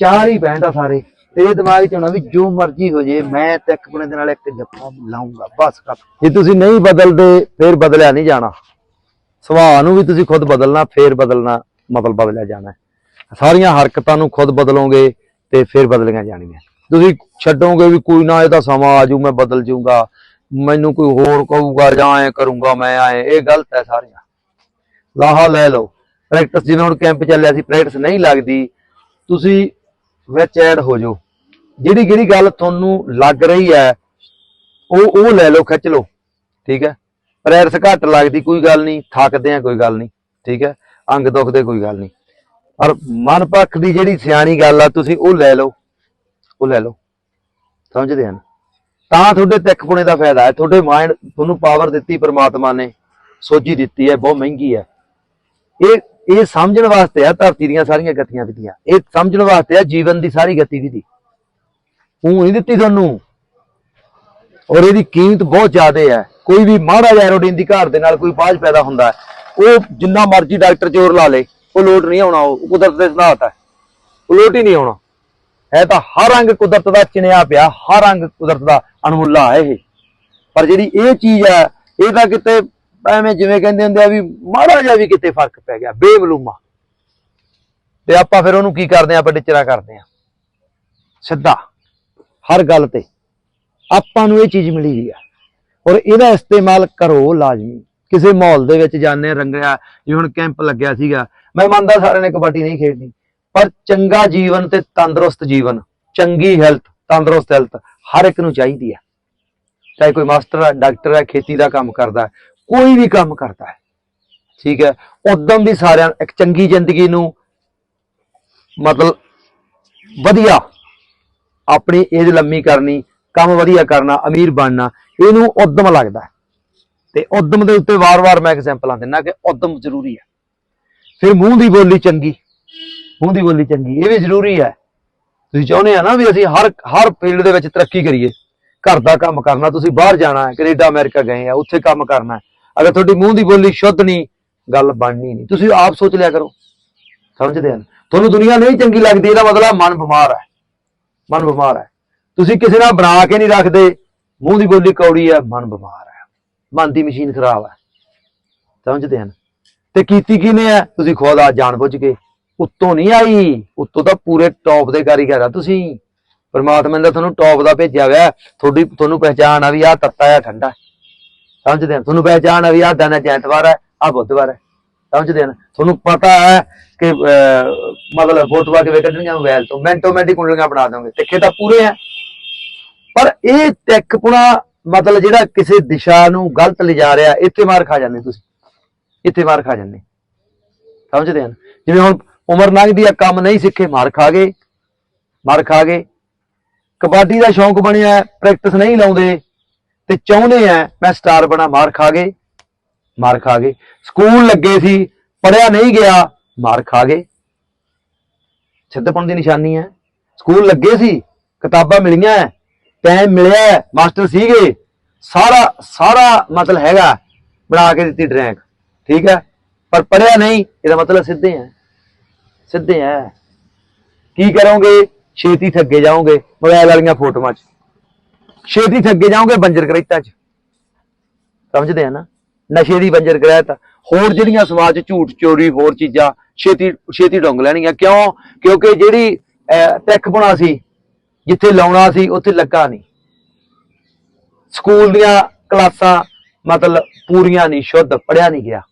ਚਾਰ ਹੀ ਪੈਂਦਾ ਸਾਰੇ। ਤੇਰੇ ਦਿਮਾਗ 'ਚ ਹੋਣਾ ਵੀ ਜੋ ਮਰਜ਼ੀ ਹੋ ਜੇ, ਮੈਂ ਤੇ ਇੱਕ ਬਣੇ ਦੇ ਨਾਲ ਇੱਕ ਜੱਫਾ ਲਾਉਂਗਾ ਬਸ ਕਰ। ਜੇ ਤੁਸੀਂ ਨਹੀਂ ਬਦਲਦੇ, ਫੇਰ ਬਦਲਿਆ ਨਹੀਂ ਜਾਣਾ। ਸੁਭਾਅ ਨੂੰ ਵੀ ਤੁਸੀਂ ਖੁਦ ਬਦਲਣਾ, ਫੇਰ ਬਦਲਣਾ, ਮਤਲਬ ਬਦਲਿਆ ਜਾਣਾ। ਸਾਰੀਆਂ ਹਰਕਤਾਂ ਨੂੰ ਖੁਦ ਬਦਲੋਗੇ ਤੇ ਫੇਰ ਬਦਲੀਆਂ ਜਾਣਗੀਆਂ ਤੁਸੀਂ ਛੱਡੋਗੇ ਵੀ ਕੋਈ ਨਾ ਇਹਦਾ ਸਮਾਂ ਆਜੂ ਮੈਂ ਬਦਲ ਜਾਊਂਗਾ। ਮੈਨੂੰ ਕੋਈ ਹੋਰ ਕਹੂਗਾ, ਜਾਂ ਐ ਕਰੂੰਗਾ, ਮੈਂ ਐ। ਇਹ ਗਲਤ ਹੈ ਸਾਰੀਆਂ। ਲਾਹਾ ਲੈ ਲਓ। ਪ੍ਰੈਕਟਿਸ ਜਿਵੇਂ ਹੁਣ ਕੈਂਪ ਚੱਲਿਆ ਸੀ, ਪ੍ਰੈਕਟਿਸ ਨਹੀਂ ਲੱਗਦੀ। ਤੁਸੀਂ ਵਿੱਚ ਐਡ ਹੋ ਜਾਓ। ਜਿਹੜੀ ਜਿਹੜੀ ਗੱਲ ਤੁਹਾਨੂੰ ਲੱਗ ਰਹੀ ਹੈ, ਉਹ ਉਹ ਲੈ ਲਓ, ਖਿੱਚ ਲਓ। ਠੀਕ ਹੈ? ਪ੍ਰੈਕਟਿਸ ਘੱਟ ਲੱਗਦੀ, ਕੋਈ ਗੱਲ ਨਹੀਂ। ਥੱਕਦੇ ਆ, ਕੋਈ ਗੱਲ ਨਹੀਂ। ਠੀਕ ਹੈ? ਅੰਗ ਦੁਖਦੇ ਕੋਈ ਗੱਲ ਨਹੀਂ। ਪਰ ਮਨ ਪੱਖ ਦੀ ਜਿਹੜੀ ਸਿਆਣੀ ਗੱਲ ਆ, ਤੁਸੀਂ ਉਹ ਲੈ ਲਓ। ਉਹ ਲੈ ਲਓ। ਸਮਝਦੇ ਹਨ ਤਾਂ ਤੁਹਾਡੇ ਤਿੱਖਪੁਣੇ ਦਾ ਫਾਇਦਾ ਹੈ। ਤੁਹਾਡੇ ਮਾਈਂਡ ਤੁਹਾਨੂੰ ਪਾਵਰ ਦਿੱਤੀ ਪ੍ਰਮਾਤਮਾ ਨੇ। ਸੋਝੀ ਦਿੱਤੀ ਹੈ, ਬਹੁਤ ਮਹਿੰਗੀ ਹੈ। ਇਹ ਇਹ ਸਮਝਣ ਵਾਸਤੇ ਆ ਧਰਤੀ ਦੀਆਂ ਸਾਰੀਆਂ ਗਤੀਆਂ ਵਿਧੀਆਂ ਇਹ ਸਮਝਣ ਵਾਸਤੇ ਆ ਜੀਵਨ ਦੀ ਸਾਰੀ ਗਤੀਵਿਧੀ। ਉਹ ਨਹੀਂ ਦਿੱਤੀ ਤੁਹਾਨੂੰ। ਔਰ ਇਹਦੀ ਕੀਮਤ ਬਹੁਤ ਜ਼ਿਆਦਾ ਹੈ। ਕੋਈ ਵੀ ਮਾੜਾ ਜਿਹਾ ਰੋਟੀਨ ਦੀ ਘਰ ਦੇ ਨਾਲ ਕੋਈ ਬਾਜ ਪੈਦਾ ਹੁੰਦਾ ਉਹ ਜਿੰਨਾ ਮਰਜ਼ੀ ਡਾਕਟਰ ਜ਼ੋਰ ਲਾ ਲੇ, ਉਹ ਲੋਟ ਨਹੀਂ ਆਉਣਾ, ਉਹ ਕੁਦਰਤ ਦੇ ਸਿਧਾਂਤ ਹੈ। ਉਹ ਲੋਟ ਹੀ ਨਹੀਂ ਆਉਣਾ। ਹੈ ਤਾਂ ਹਰ ਅੰਗ ਕੁਦਰਤ ਦਾ ਚਿਣਿਆ ਪਿਆ, ਹਰ ਅੰਗ ਕੁਦਰਤ ਦਾ ਅਣਮੁੱਲਾ ਹੈ ਇਹ। ਪਰ ਜਿਹੜੀ ਇਹ ਚੀਜ਼ ਹੈ, ਇਹ ਤਾਂ ਕਿਤੇ ਐਵੇਂ ਜਿਵੇਂ ਕਹਿੰਦੇ ਹੁੰਦੇ ਆ ਵੀ ਮਾੜਾ ਜਿਹਾ ਵੀ ਕਿਤੇ ਫ਼ਰਕ ਪੈ ਗਿਆ ਬੇਬਲੂਮਾ ਤੇ ਆਪਾਂ ਫਿਰ ਉਹਨੂੰ ਕੀ ਕਰਦੇ ਆ, ਆਪਾਂ ਟਿਚਰਾ ਕਰਦੇ ਆ। ਸਿੱਧਾ, ਹਰ ਗੱਲ ਤੇ। ਆਪਾਂ ਨੂੰ ਇਹ ਚੀਜ਼ ਮਿਲੀ ਹੋਈ ਆ। ਔਰ ਇਹਦਾ ਇਸਤੇਮਾਲ ਕਰੋ ਲਾਜ਼ਮੀ। ਕਿਸੇ ਮਾਹੌਲ ਦੇ ਵਿੱਚ ਜਾਂਦੇ ਆ ਰੰਗਿਆ ਜਿਵੇਂ ਹੁਣ ਕੈਂਪ ਲੱਗਿਆ ਸੀਗਾ। ਮੈਂ ਮੰਨਦਾ ਸਾਰਿਆਂ ਨੇ ਕਬੱਡੀ ਨਹੀਂ ਖੇਡਣੀ। ਪਰ ਚੰਗਾ ਜੀਵਨ ਤੇ ਤੰਦਰੁਸਤ ਜੀਵਨ, ਚੰਗੀ ਹੈਲਥ ਤੰਦਰੁਸਤ ਹੈਲਥ ਹਰ ਇੱਕ ਨੂੰ ਚਾਹੀਦੀ ਹੈ ਚਾਹੇ ਕੋਈ ਮਾਸਟਰ ਹੈ ਡਾਕਟਰ ਹੈ ਖੇਤੀ ਦਾ ਕੰਮ ਕਰਦਾ ਕੋਈ ਵੀ ਕੰਮ ਕਰਦਾ ਹੈ। ਠੀਕ ਹੈ? ਉਦਮ ਵੀ ਸਾਰਿਆਂ ਇੱਕ ਚੰਗੀ ਜ਼ਿੰਦਗੀ ਨੂੰ ਮਤਲਬ ਵਧੀਆ ਆਪਣੀ ਏਜ ਲੰਮੀ ਕਰਨੀ, ਕੰਮ ਵਧੀਆ ਕਰਨਾ, ਅਮੀਰ ਬਣਨਾ, ਇਹਨੂੰ ਉਦਮ ਲੱਗਦਾ ਤੇ ਉਦਮ ਦੇ ਉੱਤੇ ਵਾਰ-ਵਾਰ ਮੈਂ ਐਗਜ਼ਾਮਪਲਾਂ ਦਿੰਦਾ ਕਿ ਉਦਮ ਜ਼ਰੂਰੀ ਹੈ। ਫਿਰ ਮੂੰਹ ਦੀ ਬੋਲੀ ਚੰਗੀ, ਮੂੰਹ ਦੀ ਬੋਲੀ ਚੰਗੀ, ਇਹ ਵੀ ਜ਼ਰੂਰੀ ਹੈ। ਤੁਸੀਂ ਚਾਹੁੰਦੇ ਆ ਨਾ ਵੀ ਅਸੀਂ ਹਰ ਹਰ ਫੀਲਡ ਦੇ ਵਿੱਚ ਤਰੱਕੀ ਕਰੀਏ। ਘਰ ਦਾ ਕੰਮ ਕਰਨਾ, ਤੁਸੀਂ ਬਾਹਰ ਜਾਣਾ ਹੈ, ਕੈਨੇਡਾ, ਅਮਰੀਕਾ ਗਏ ਆ, ਉੱਥੇ ਕੰਮ ਕਰਨਾ ਹੈ। ਅਗਰ ਤੁਹਾਡੀ ਮੂੰਹ ਦੀ ਬੋਲੀ ਸ਼ੁੱਧ ਨਹੀਂ, ਗੱਲ ਬਣਨੀ ਨਹੀਂ। ਤੁਸੀਂ ਆਪ ਸੋਚ ਲਿਆ ਕਰੋ। ਸਮਝਦੇ ਹਨ। ਤੁਹਾਨੂੰ ਦੁਨੀਆ ਨਹੀਂ ਚੰਗੀ ਲੱਗਦੀ, ਇਹਦਾ ਮਤਲਬ ਮਨ ਬਿਮਾਰ ਹੈ। ਮਨ ਬਿਮਾਰ ਹੈ। ਤੁਸੀਂ ਕਿਸੇ ਨਾਲ ਬਣਾ ਕੇ ਨਹੀਂ ਰੱਖਦੇ। ਮੂੰਹ ਦੀ ਬੋਲੀ ਕੌੜੀ ਹੈ, ਮਨ ਬਿਮਾਰ ਹੈ। ਮਨ ਦੀ ਮਸ਼ੀਨ ਖਰਾਬ ਹੈ। ਸਮਝਦੇ ਹਨ। ਤੇ ਕੀਤੀ ਕਿਨੇ ਹੈ? ਤੁਸੀਂ ਖੁਦ ਆ ਜਾਣ ਬੁੱਝ ਕੇ। ਉੱਤੋਂ ਨਹੀਂ ਆਈ। ਉੱਤੋਂ ਤਾਂ ਪੂਰੇ ਟੌਪ ਦੇ ਕਾਰੀਗਰ ਆ ਤੁਸੀਂ। ਪਰਮਾਤਮਾ ਨੇ ਤਾਂ ਤੁਹਾਨੂੰ ਟੌਪ ਦਾ ਭੇਜਿਆ ਹੋਇਆ। ਤੁਹਾਡੀ, ਤੁਹਾਨੂੰ ਪਹਿਚਾਣ ਆ ਵੀ ਆ ਤੱਤਾ ਆ, ਠੰਡਾ ਸਮਝਦੇ ਹਨ ਤੁਹਾਨੂੰ ਪਹਿਚਾਣ ਆ ਵੀ ਆ ਦਿਨ ਹੈ ਐਤਵਾਰ ਹੈ ਆ ਬੁੱਧਵਾਰ ਹੈ। ਸਮਝਦੇ ਹਨ ਤੁਹਾਨੂੰ ਪਤਾ ਹੈ ਕਿ ਮਤਲਬ ਫੋਟੋਆਂ ਕਿਵੇਂ ਕੱਢਣੀਆਂ ਮੋਬਾਈਲ ਤੋਂ। ਮਿੰਟੋ ਮਿੰਟ ਕੁੰਡਲੀਆਂ ਬਣਾ ਦੋਗੇ ਤਿੱਖੇ ਤਾਂ ਪੂਰੇ ਆ। ਪਰ ਇਹ ਤਿੱਖਪੁਣਾ ਮਤਲਬ ਜਿਹੜਾ ਕਿਸੇ ਦਿਸ਼ਾ ਨੂੰ ਗਲਤ ਲਿਜਾ ਰਿਹਾ, ਇੱਥੇ ਮਾਰ ਖਾ ਜਾਂਦੇ ਤੁਸੀਂ। ਇੱਥੇ ਮਾਰ ਖਾ ਜਾਂਦੇ। ਸਮਝਦੇ ਹਨ ਜਿਵੇਂ ਹੁਣ ਉਮਰ ਲੰਘਦੀ ਆ, ਕੰਮ ਨਹੀਂ ਸਿੱਖੇ, ਮਾਰ ਖਾ ਗਏ। ਮਾਰ ਖਾ ਗਏ। ਕਬੱਡੀ ਦਾ ਸ਼ੌਂਕ ਬਣਿਆ ਪ੍ਰੈਕਟਿਸ ਨਹੀਂ ਲਾਉਂਦੇ। ਤੇ ਚਾਹੁੰਦੇ ਆ, ਮੈਂ ਸਟਾਰ ਬਣਾ, ਮਾਰ ਖਾ ਗਏ, ਮਾਰ ਖਾ ਗਏ। ਸਕੂਲ ਲੱਗੇ ਸੀ ਪੜਿਆ ਨਹੀਂ ਗਿਆ, ਮਾਰ ਖਾ ਗਏ। ਸਿੱਧਪਣ ਦੀ ਨਿਸ਼ਾਨੀ ਹੈ। ਸਕੂਲ ਲੱਗੇ ਸੀ, ਕਿਤਾਬਾਂ ਮਿਲੀਆਂ ਟਾਈਮ ਮਿਲਿਆ ਮਾਸਟਰ ਸੀਗੇ। ਸਾਰਾ ਸਾਰਾ ਮਤਲਬ ਹੈਗਾ, ਬਣਾ ਕੇ ਦਿੱਤੀ ਡਰੈਂਕ। ਠੀਕ ਹੈ? ਪਰ ਪੜਿਆ ਨਹੀਂ, ਇਹਦਾ ਮਤਲਬ ਸਿੱਧੇ ਹੈ। ਸਿੱਧੇ ਹੈ। ਕੀ ਕਰੋਗੇ? ਛੇਤੀ ਥੱਗੇ ਜਾਓਗੇ, ਮੋਬਾਈਲ ਵਾਲੀਆਂ ਫੋਟੋਆਂ 'ਚ। ਛੇਤੀ ਠੱਗੇ ਜਾਓਗੇ ਬੰਜਰ ਕਰੇਤਾ 'ਚ। ਸਮਝਦੇ ਆ ਨਾ? ਨਸ਼ੇ ਦੀ ਬੰਜਰ ਕਰਾਇਤ ਹੋਰ ਜਿਹੜੀਆਂ ਸਮਾਜ 'ਚ ਝੂਠ ਚੋਰੀ ਹੋਰ ਚੀਜ਼ਾਂ ਛੇਤੀ ਛੇਤੀ ਡੋਂਗ ਲੈਣਗੀਆਂ ਕਿਉਂ? ਕਿਉਂਕਿ ਜਿਹੜੀ ਅਹ, ਤਿੱਖ ਬਣਾ ਸੀ ਜਿੱਥੇ ਲਾਉਣਾ ਸੀ ਉੱਥੇ ਲੱਗਾ ਨਹੀਂ। ਸਕੂਲ ਦੀਆਂ ਕਲਾਸਾਂ ਮਤਲਬ ਪੂਰੀਆਂ ਨਹੀਂ ਸ਼ੁੱਧ ਪੜਿਆ ਨਹੀਂ ਗਿਆ।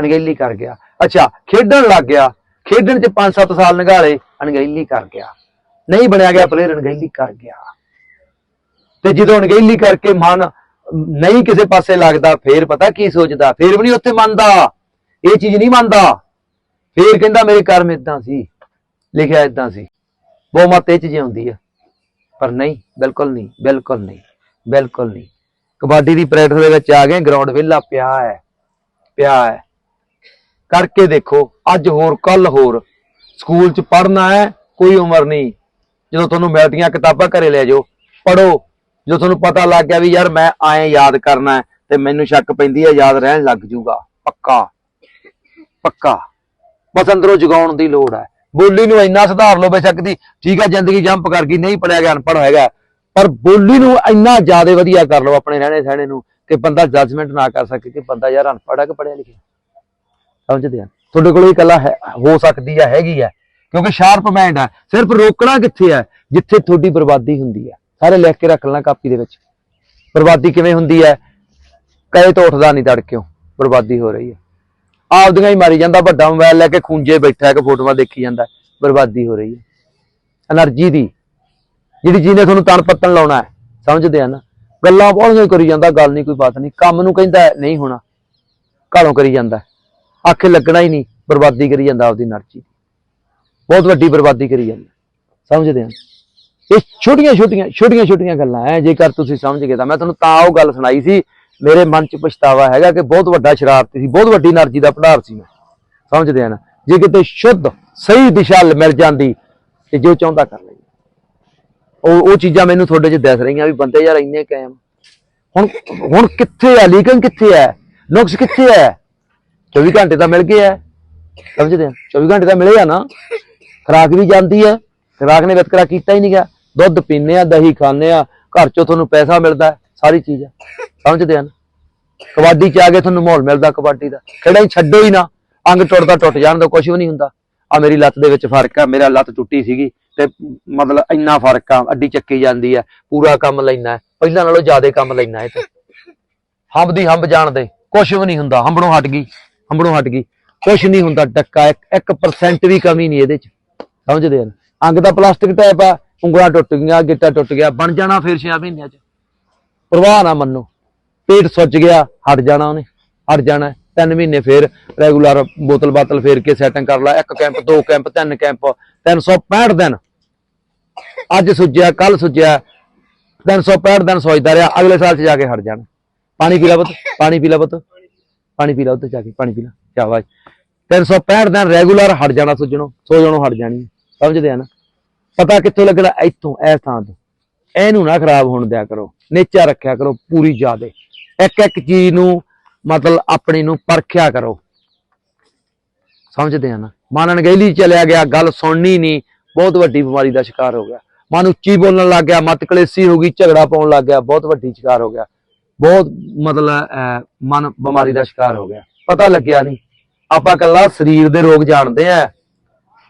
ਅਣਗਹਿਲੀ ਕਰ ਗਿਆ। ਅੱਛਾ ਖੇਡਣ ਲੱਗ ਗਿਆ। ਖੇਡਣ 'ਚ 5-7 ਸਾਲ ਨਿਗਾਲੇ ਅਣਗਹਿਲੀ ਕਰ ਗਿਆ। ਨਹੀਂ ਬਣਿਆ ਗਿਆ ਪਲੇਅਰ ਅਣਗਹਿਲੀ ਕਰ ਗਿਆ। ਤੇ ਜਦੋਂ ਅਣਗਹਿਲੀ ਕਰਕੇ ਮਨ ਨਹੀਂ ਕਿਸੇ ਪਾਸੇ ਲੱਗਦਾ, ਫੇਰ ਪਤਾ ਕੀ ਸੋਚਦਾ? ਫੇਰ ਵੀ ਨਹੀਂ ਉੱਥੇ ਮੰਨਦਾ। ਇਹ ਚੀਜ਼ ਨਹੀਂ ਮੰਨਦਾ। ਫੇਰ ਕਹਿੰਦਾ, ਮੇਰੇ ਕਰਮ ਇਦਾਂ ਸੀ। ਲਿਖਿਆ ਇਦਾਂ ਸੀ। ਉਹ ਇਹ ਚੀਜ਼ ਹੁੰਦੀ ਆ। ਪਰ ਨਹੀਂ, ਬਿਲਕੁਲ ਨਹੀਂ ਬਿਲਕੁਲ ਨਹੀਂ ਬਿਲਕੁਲ ਨਹੀਂ। ਕਬੱਡੀ ਦੀ ਪ੍ਰੈਕਟਿਸ ਦੇ ਵਿੱਚ ਆ ਗਏ ਗਰਾਊਂਡ ਵਿਹਲਾ ਪਿਆ ਹੈ ਪਿਆ ਹੈ। ਕਰਕੇ ਦੇਖੋ, ਅੱਜ ਹੋਰ, ਕੱਲ ਹੋਰ। ਸਕੂਲ ਚ ਪੜ੍ਹਨਾ ਹੈ, ਕੋਈ ਉਮਰ ਨਹੀਂ। ਜਦੋਂ ਤੁਹਾਨੂੰ ਮਿਲਦੀਆਂ ਕਿਤਾਬਾਂ ਘਰੇ ਲੈ ਜਾਓ ਪੜੋ ਜੋ ਤੁਹਾਨੂੰ ਪਤਾ ਲੱਗ ਗਿਆ ਵੀ ਯਾਰ ਮੈਂ ਆਏ ਯਾਦ ਕਰਨਾ ਤੇ ਮੈਨੂੰ ਸ਼ੱਕ ਪੈਂਦੀ ਹੈ, ਯਾਦ ਰਹਿਣ ਲੱਗ ਜੂਗਾ। ਪੱਕਾ। ਪੱਕਾ। ਬਸ ਅੰਦਰੋਂ ਜਗਾਉਣ ਦੀ ਲੋੜ ਹੈ। ਬੋਲੀ ਨੂੰ ਇੰਨਾ ਸੁਧਾਰ ਲਓ ਬੇਸ਼ੱਕ ਦੀ, ਠੀਕ ਹੈ, ਜ਼ਿੰਦਗੀ ਜੰਪ ਕਰ ਗਈ, ਨਹੀਂ ਪੜਿਆ ਗਿਆ, ਅਨਪੜ੍ਹ ਹੈਗਾ ਪਰ ਬੋਲੀ ਨੂੰ ਇੰਨਾ ਜ਼ਿਆਦਾ ਵਧੀਆ ਕਰ ਲਓ ਆਪਣੇ ਰਹਿਣੇ ਸਹਿਣੇ ਨੂੰ, ਕਿ ਬੰਦਾ ਜੱਜਮੈਂਟ ਨਾ ਕਰ ਸਕੇ, ਕਿ ਬੰਦਾ ਯਾਰ ਅਨਪੜ੍ਹ ਹੈ ਕਿ ਪੜਿਆ ਲਿਖਿਆ। ਸਮਝਦੇ ਆ? ਤੁਹਾਡੇ ਕੋਲ ਇਹ ਕਲਾ ਹੈ, ਹੋ ਸਕਦੀ ਹੈ, ਹੈਗੀ ਹੈ। ਕਿਉਂਕਿ ਸ਼ਾਰਪ ਮਾਈਂਡ ਹੈ। ਸਿਰਫ ਰੋਕਣਾ ਕਿੱਥੇ ਹੈ? ਜਿੱਥੇ ਤੁਹਾਡੀ ਬਰਬਾਦੀ ਹੁੰਦੀ ਹੈ। ਸਾਰੇ ਲਿਖ ਕੇ ਰੱਖ ਲੈਣਾ ਕਾਪੀ ਦੇ ਵਿੱਚ। ਬਰਬਾਦੀ ਕਿਵੇਂ ਹੁੰਦੀ ਹੈ? ਕਹੇ ਤੋਂ ਉੱਠਦਾ ਨਹੀਂ ਤੜ ਤੜਕਿਓ। ਬਰਬਾਦੀ ਹੋ ਰਹੀ ਹੈ। ਆਪਦੀਆਂ ਹੀ ਮਾਰੀ ਜਾਂਦਾ, ਵੱਡਾ ਮੋਬਾਈਲ ਲੈ ਕੇ ਖੂੰਜੇ ਬੈਠਾ ਇੱਕ ਫੋਟੋਆਂ ਦੇਖੀ ਜਾਂਦਾ ਬਰਬਾਦੀ ਹੋ ਰਹੀ ਹੈ। એનર્ਜੀ ਦੀ, ਜਿਹੜੀ ਜੀ ਨੇ ਤੁਹਾਨੂੰ ਤਣ ਪੱਤਣ ਲਾਉਣਾ ਹੈ, ਸਮਝਦੇ ਆ ਨਾ। ਗੱਲਾਂ ਬਹੁਤ ਹੀ ਕਰੀ ਜਾਂਦਾ, ਗੱਲ ਨਹੀਂ, ਕੋਈ ਬਾਤ ਨਹੀਂ। ਕੰਮ ਨੂੰ ਕਹਿੰਦਾ ਨਹੀਂ ਹੋਣਾ। ਘਰੋਂ ਕਰੀ ਜਾਂਦਾ ਅੱਖ ਲੱਗਣਾ ਹੀ ਨਹੀਂ, ਬਰਬਾਦੀ ਕਰੀ ਜਾਂਦਾ ਆਪਦੀ એનર્ਜੀ ਬਹੁਤ ਵੱਡੀ ਬਰਬਾਦੀ ਕਰੀ ਜਾਂਦਾ। ਸਮਝਦੇ ਆ ਇਹ ਛੋਟੀਆਂ ਛੋਟੀਆਂ ਛੋਟੀਆਂ ਛੋਟੀਆਂ ਗੱਲਾਂ ਐ, ਜੇਕਰ ਤੁਸੀਂ ਸਮਝ ਗਏ ਤਾਂ। ਮੈਂ ਤੁਹਾਨੂੰ ਤਾਂ ਉਹ ਗੱਲ ਸੁਣਾਈ ਸੀ, ਮੇਰੇ ਮਨ 'ਚ ਪਛਤਾਵਾ ਹੈਗਾ ਕਿ ਬਹੁਤ ਵੱਡਾ ਸ਼ਰਾਰਤੀ ਸੀ, ਬਹੁਤ ਵੱਡੀ એનર્ਜੀ ਦਾ ਭੰਡਾਰ ਸੀ ਮੈਂ। ਸਮਝਦੇ ਆ ਨਾ? ਜੇ ਕਿਤੇ ਸ਼ੁੱਧ, ਸਹੀ ਦਿਸ਼ਾ ਮਿਲ ਜਾਂਦੀ, ਤੇ ਜੋ ਚਾਹੁੰਦਾ ਕਰ ਲਈ ਉਹ ਉਹ ਚੀਜ਼ਾਂ ਮੈਨੂੰ ਤੁਹਾਡੇ 'ਚ ਦੱਸ ਰਹੀਆਂ ਵੀ ਬੰਦੇ ਯਾਰ ਇੰਨੇ ਕਾਇਮ। ਹੁਣ ਹੁਣ ਕਿੱਥੇ ਆ? ਲੀਕਨ ਕਿੱਥੇ ਆ ਨੁਕਸ ਕਿੱਥੇ ਆ 24 ਘੰਟੇ ਤਾਂ ਮਿਲ ਗਏ ਹੈ ਸਮਝਦੇ ਆ? 24 ਘੰਟੇ ਤਾਂ ਮਿਲਿਆ ਨਾ। ਖਰਾਕ ਵੀ ਜਾਂਦੀ ਹੈ ਖਰਾਕ ਨੇ ਵਿਤਕਰਾ ਕੀਤਾ ਹੀ ਨਹੀਂ ਗਿਆ ਦੁੱਧ ਪੀਨੇ ਆ, ਦਹੀਂ ਖਾਂਦੇ ਆ, ਘਰ ਚੋਂ ਤੁਹਾਨੂੰ ਪੈਸਾ ਮਿਲਦਾ, ਸਾਰੀ ਚੀਜ਼ ਆ। ਸਮਝਦੇ ਆ ਕਬੱਡੀ ਚ ਆ ਕੇ ਤੁਹਾਨੂੰ ਮਾਹੌਲ ਮਿਲਦਾ ਕਬੱਡੀ ਦਾ। ਖੇਡਾਂ ਹੀ ਛੱਡੋ ਹੀ ਨਾ। ਅੰਗ ਟੁੱਟਦਾ ਟੁੱਟ ਜਾਣ ਦਾ ਕੁਝ ਵੀ ਨਹੀਂ ਹੁੰਦਾ। ਆ ਮੇਰੀ ਲੱਤ ਦੇ ਵਿੱਚ ਫ਼ਰਕ ਆ, ਮੇਰਾ ਲੱਤ ਟੁੱਟੀ ਸੀਗੀ ਤੇ ਮਤਲਬ ਇੰਨਾ ਫ਼ਰਕ ਆ, ਅੱਡੀ ਚੱਕੀ ਜਾਂਦੀ ਆ, ਪੂਰਾ ਕੰਮ ਲੈਣਾ ਪਹਿਲਾਂ ਨਾਲੋਂ ਜ਼ਿਆਦਾ ਕੰਮ ਲੈਣਾ ਇਹ ਤੇ। ਹੰਬ ਦੀ ਹੰਬ ਜਾਣਦੇ ਕੁਝ ਵੀ ਨਹੀਂ ਹੁੰਦਾ ਹੰਬਣੋਂ ਹਟ ਗਈ, ਹੰਬੜੋਂ ਹਟ ਗਈ। ਕੁਝ ਨਹੀਂ ਹੁੰਦਾ, ਟੱਕਾ 1% ਵੀ ਕਮੀ ਨਹੀਂ ਇਹਦੇ ਚ। ਸਮਝਦੇ ਆ ਅੰਗ ਦਾ ਪਲਾਸਟਿਕ ਟਾਈਪ ਆ ਉਂਗਲਾਂ ਟੁੱਟ ਗਈਆਂ, ਗਿੱਟਾ ਟੁੱਟ ਗਿਆ, ਬਣ ਜਾਣਾ ਫਿਰ 6 ਮਹੀਨਿਆਂ ਚ। ਪ੍ਰਵਾਹ ਨਾ ਮੰਨੋ, ਪੇਟ ਸੁੱਜ ਗਿਆ, ਹਟ ਜਾਣਾ ਉਹਨੇ, ਹਟ ਜਾਣਾ, ਤਿੰਨ ਮਹੀਨੇ ਫਿਰ ਰੈਗੂਲਰ ਬੋਤਲ ਬਾਤਲ ਫੇਰ ਕੇ ਸੈਟਿੰਗ ਕਰ ਲਾ, ਇੱਕ ਕੈਂਪ ਦੋ ਕੈਂਪ ਤਿੰਨ ਕੈਂਪ 365 ਦਿਨ। ਅੱਜ ਸੁੱਜਿਆ ਕੱਲ ਸੁੱਜਿਆ 365 ਦਿਨ ਸੋਚਦਾ ਰਿਹਾ, ਅਗਲੇ ਸਾਲ ਚ ਜਾ ਕੇ ਹਟ ਜਾਣਾ। ਪਾਣੀ ਪੀ ਲਾ ਪੁੱਤ, ਪਾਣੀ ਪੀ ਲਾ ਪੁੱਤ, ਪਾਣੀ ਪੀ ਲਾ ਉੱਤੇ ਜਾ ਕੇ, ਪਾਣੀ ਪੀ ਲਾ ਚਾਹ ਸ਼ਾਬਾਸ਼ 365 ਦਿਨ ਰੈਗੂਲਰ ਹਟ ਜਾਣਾ ਸੁੱਜਣੋ, ਸੋ ਜਾਣੋਂ ਹਟ ਜਾਣੀ, ਸਮਝਦੇ ਆ ਨਾ? ਪਤਾ ਕਿੱਥੋਂ ਲੱਗਣਾ? ਇੱਥੋਂ ਇਸ ਥਾਂ ਤੋਂ। ਇਹਨੂੰ ਨਾ ਖਰਾਬ ਹੋਣ ਦਿਆ ਕਰੋ। ਨੇਚਾ ਰੱਖਿਆ ਕਰੋ ਪੂਰੀ ਜਾਦੇ ਇੱਕ ਇੱਕ ਚੀਜ਼ ਨੂੰ ਮਤਲਬ ਆਪਣੇ ਨੂੰ ਪਰਖਿਆ ਕਰੋ। ਸਮਝਦੇ ਆ ਨਾ? ਮਨ ਅਣਗਹਿਲੀ ਚਲਿਆ ਗਿਆ ਗੱਲ ਸੁਣਨੀ ਨਹੀਂ। ਬਹੁਤ ਵੱਡੀ ਬਿਮਾਰੀ ਦਾ ਸ਼ਿਕਾਰ ਹੋ ਗਿਆ। ਮਨ ਉੱਚੀ ਬੋਲਣ ਲੱਗ ਗਿਆ ਮਤ ਕਲੇਸੀ ਹੋ ਗਈ ਝਗੜਾ ਪਾਉਣ ਲੱਗ ਗਿਆ ਬਹੁਤ ਵੱਡੀ ਸ਼ਿਕਾਰ ਹੋ ਗਿਆ। ਬਹੁਤ ਮਤਲਬ ਅਹ, ਮਨ ਬਿਮਾਰੀ ਦਾ ਸ਼ਿਕਾਰ ਹੋ ਗਿਆ। ਪਤਾ ਲੱਗਿਆ ਨਹੀਂ। ਆਪਾਂ ਕੱਲਾ ਸਰੀਰ ਦੇ ਰੋਗ ਜਾਣਦੇ ਆ।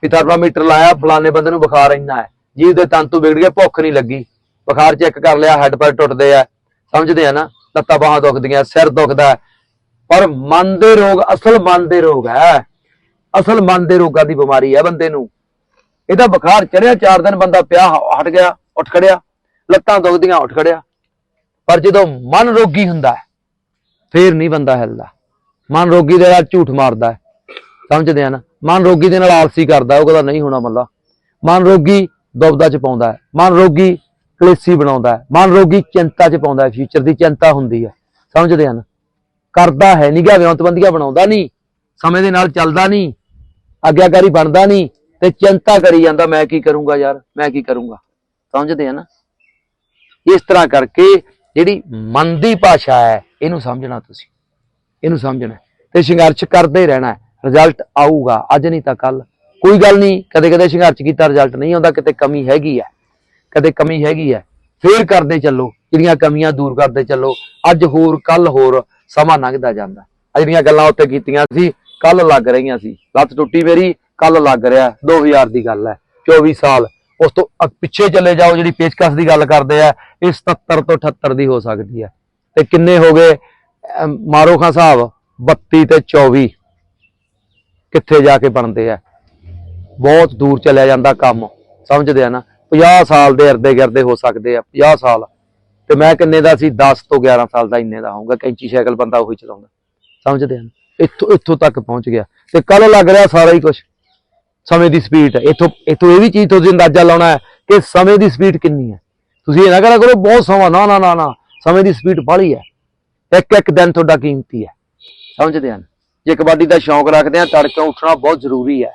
ਵੀ ਥਰਮਾਮੀਟਰ ਲਾਇਆ, ਫਲਾਣੇ ਬੰਦੇ ਨੂੰ ਬੁਖਾਰ ਇੰਨਾ ਹੈ। ਜੀਵ ਦੇ ਤੰਤੂ ਵਿਗੜ ਗਏ, ਭੁੱਖ ਨਹੀਂ ਲੱਗੀ। ਬੁਖਾਰ ਚੈੱਕ ਕਰ ਲਿਆ ਹੱਡ ਪੈਰ ਟੁੱਟਦੇ ਆ। ਸਮਝਦੇ ਆ ਨਾ, ਲੱਤਾਂ ਬਾਹਾਂ ਦੁਖਦੀਆਂ, ਸਿਰ ਦੁਖਦਾ ਹੈ। ਪਰ ਮਨ ਦੇ ਰੋਗ ਅਸਲ ਮਨ ਦੇ ਰੋਗ ਹੈ। ਅਸਲ ਮਨ ਦੇ ਰੋਗਾਂ ਦੀ ਬਿਮਾਰੀ ਹੈ ਬੰਦੇ ਨੂੰ। ਇਹਦਾ ਬੁਖਾਰ ਚੜਿਆ, ਚਾਰ ਦਿਨ ਬੰਦਾ ਪਿਆ, ਹਟ ਗਿਆ, ਉੱਠ ਖੜਿਆ। ਲੱਤਾਂ ਦੁਖਦੀਆਂ, ਉੱਠ ਖੜਿਆ। ਪਰ ਜਦੋਂ ਮਨ ਰੋਗੀ ਹੁੰਦਾ ਹੈ, ਫੇਰ ਨਹੀਂ ਬੰਦਾ ਹਿਲਦਾ। ਮਨ ਰੋਗੀ ਦੇ ਨਾਲ ਝੂਠ ਮਾਰਦਾ ਹੈ। ਸਮਝਦੇ ਆ ਨਾ? ਮਨ ਰੋਗੀ ਦੇ ਨਾਲ ਆਲਸੀ ਕਰਦਾ, ਉਹ ਕਹਿੰਦਾ ਨਹੀਂ ਹੋਣਾ ਮੱਲਾ ਮਨ ਰੋਗੀ ਦੁਬਦਾ ਚ ਪਾਉਂਦਾ ਹੈ। ਮਨ ਰੋਗੀ ਕਲੇਸੀ ਬਣਾਉਂਦਾ ਹੈ। ਮਨ ਰੋਗੀ ਚਿੰਤਾ ਚ ਪਾਉਂਦਾ ਹੈ। ਫਿਊਚਰ ਦੀ ਚਿੰਤਾ ਹੁੰਦੀ ਹੈ। ਸਮਝਦੇ ਹਨ? ਕਰਦਾ ਹੈ ਨਹੀਂ ਗਿਆ ਵਿਉਂਤਬੰਦੀਆਂ ਬਣਾਉਂਦਾ ਨਹੀਂ ਸਮੇਂ ਦੇ ਨਾਲ ਚੱਲਦਾ ਨਹੀਂ ਆਗਿਆਕਾਰੀ ਬਣਦਾ ਨਹੀਂ ਤੇ ਚਿੰਤਾ ਕਰੀ ਜਾਂਦਾ, ਮੈਂ ਕੀ ਕਰੂੰਗਾ ਯਾਰ? ਮੈਂ ਕੀ ਕਰੂੰਗਾ? ਸਮਝਦੇ ਆ ਨਾ ਇਸ ਤਰ੍ਹਾਂ ਕਰਕੇ ਜਿਹੜੀ ਮਨ ਦੀ ਭਾਸ਼ਾ ਹੈ, ਇਹਨੂੰ ਸਮਝਣਾ ਤੁਸੀਂ। ਇਹਨੂੰ ਸਮਝਣਾ ਤੇ ਸੰਘਰਸ਼ ਕਰਦੇ ਰਹਿਣਾ ਰਿਜ਼ਲਟ ਆਊਗਾ ਅੱਜ ਨਹੀਂ ਤਾਂ ਕੱਲ ਕੋਈ ਗੱਲ ਨਹੀਂ ਕਦੇ ਕਦੇ ਸੰਘਰਸ਼ ਕੀਤਾ ਰਿਜ਼ਲਟ ਨਹੀਂ ਆਉਂਦਾ ਕਿਤੇ ਕਮੀ ਹੈਗੀ ਹੈ ਕਦੇ ਕਮੀ ਹੈਗੀ ਹੈ। ਫੇਰ ਕਰਦੇ ਚੱਲੋ ਜਿਹੜੀਆਂ ਕਮੀਆਂ ਦੂਰ ਕਰਦੇ ਚੱਲੋ ਅੱਜ ਹੋਰ ਕੱਲ ਹੋਰ ਸਮਾਂ ਲੰਘਦਾ ਜਾਂਦਾ। ਅੱਜ ਜਿਹੜੀਆਂ ਗੱਲਾਂ ਉੱਤੇ ਕੀਤੀਆਂ ਸੀ ਕੱਲ ਲੱਗ ਰਹੀਆਂ ਸੀ। ਲੱਤ ਟੁੱਟੀ ਮੇਰੀ ਕੱਲ ਲੱਗ ਰਿਹਾ 2000 ਦੀ ਗੱਲ ਹੈ 24 ਸਾਲ। ਉਸ ਤੋਂ ਅ- ਪਿੱਛੇ ਚਲੇ ਜਾਓ ਜਿਹੜੀ ਪੇਚਕਸ ਦੀ ਗੱਲ ਕਰਦੇ ਆ ਇਹ 77 ਤੋਂ 78 ਦੀ ਹੋ ਸਕਦੀ ਹੈ। ਤੇ ਕਿੰਨੇ ਹੋ ਗਏ? ਅਮ, ਮਾਰੋ ਖਾਂ ਸਾਹਿਬ 32 ਤੇ 24 ਕਿੱਥੇ ਜਾ ਕੇ ਬਣਦੇ ਆ। ਬਹੁਤ ਦੂਰ ਚਲਿਆ ਜਾਂਦਾ ਕੰਮ, ਸਮਝਦੇ ਆ ਨਾ। 50 ਸਾਲ ਦੇ ਅਰਦੇ ਗਿਰਦੇ ਹੋ ਸਕਦੇ ਆ 50 ਸਾਲ। ਤੇ ਮੈਂ ਕਿੰਨੇ ਦਾ ਸੀ? 10 ਤੋਂ 11 ਸਾਲ ਦਾ ਇੰਨੇ ਦਾ ਹੋਊਗਾ, ਕੈਂਚੀ ਸਾਈਕਲ ਬੰਦਾ ਉਹੀ ਚਲਾਉਂਦਾ। ਸਮਝਦੇ ਹਨ ਇੱਥੋਂ ਇੱਥੋਂ ਤੱਕ ਪਹੁੰਚ ਗਿਆ। ਤੇ ਕੱਲ ਲੱਗ ਰਿਹਾ ਸਾਰਾ ਹੀ ਕੁਝ ਸਮੇਂ ਦੀ ਸਪੀਡ ਇੱਥੋਂ ਇੱਥੋਂ ਇਹ ਵੀ ਚੀਜ਼ ਤੁਸੀਂ ਅੰਦਾਜ਼ਾ ਲਾਉਣਾ ਹੈ ਕਿ ਸਮੇਂ ਦੀ ਸਪੀਡ ਕਿੰਨੀ ਹੈ। ਤੁਸੀਂ ਇਹ ਨਾ ਕਰਿਆ ਕਰੋ, ਬਹੁਤ ਸਮਾਂ, ਨਾ ਨਾ ਨਾ ਨਾ। ਸਮੇਂ ਦੀ ਸਪੀਡ ਬਾਹਲੀ ਹੈ। ਇੱਕ ਇੱਕ ਦਿਨ ਤੁਹਾਡਾ ਕੀਮਤੀ ਹੈ। ਸਮਝਦੇ ਹਨ ਜੇ ਕਬੱਡੀ ਦਾ ਸ਼ੌਂਕ ਰੱਖਦੇ ਆ, ਤੜਕੇ ਉੱਠਣਾ ਬਹੁਤ ਜ਼ਰੂਰੀ ਹੈ।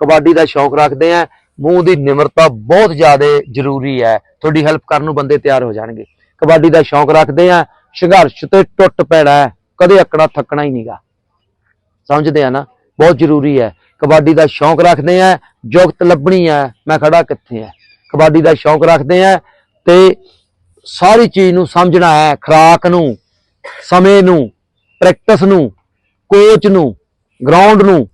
ਕਬੱਡੀ ਦਾ ਸ਼ੌਂਕ ਰੱਖਦੇ ਆ, ਮੂੰਹ ਦੀ ਨਿਮਰਤਾ ਬਹੁਤ ਜ਼ਿਆਦਾ ਜ਼ਰੂਰੀ ਹੈ। ਤੁਹਾਡੀ ਹੈਲਪ ਕਰਨ ਨੂੰ ਬੰਦੇ ਤਿਆਰ ਹੋ ਜਾਣਗੇ। ਕਬੱਡੀ ਦਾ ਸ਼ੌਂਕ ਰੱਖਦੇ ਆ, ਸੰਘਰਸ਼ ਤੇ ਟੁੱਟ ਪੈਣਾ ਹੈ, ਕਦੇ ਅਕੜਾ ਥੱਕਣਾ ਹੀ ਨਹੀਂਗਾ ਸਮਝਦੇ ਆ ਨਾ? ਬਹੁਤ ਜ਼ਰੂਰੀ ਹੈ। ਕਬੱਡੀ ਦਾ ਸ਼ੌਂਕ ਰੱਖਦੇ ਆ, ਜੁਗਤ ਲੱਭਣੀ ਹੈ, ਮੈਂ ਖੜਾ ਕਿੱਥੇ ਹੈ ਕਬੱਡੀ ਦਾ ਸ਼ੌਂਕ ਰੱਖਦੇ ਆ ਤੇ ਸਾਰੀ ਚੀਜ਼ ਨੂੰ ਸਮਝਣਾ ਹੈ, ਖੁਰਾਕ ਨੂੰ, ਸਮੇਂ ਨੂੰ ਪ੍ਰੈਕਟਿਸ ਨੂੰ। ਕੋਚ ਨੂੰ ਗਰਾਊਂਡ ਨੂੰ,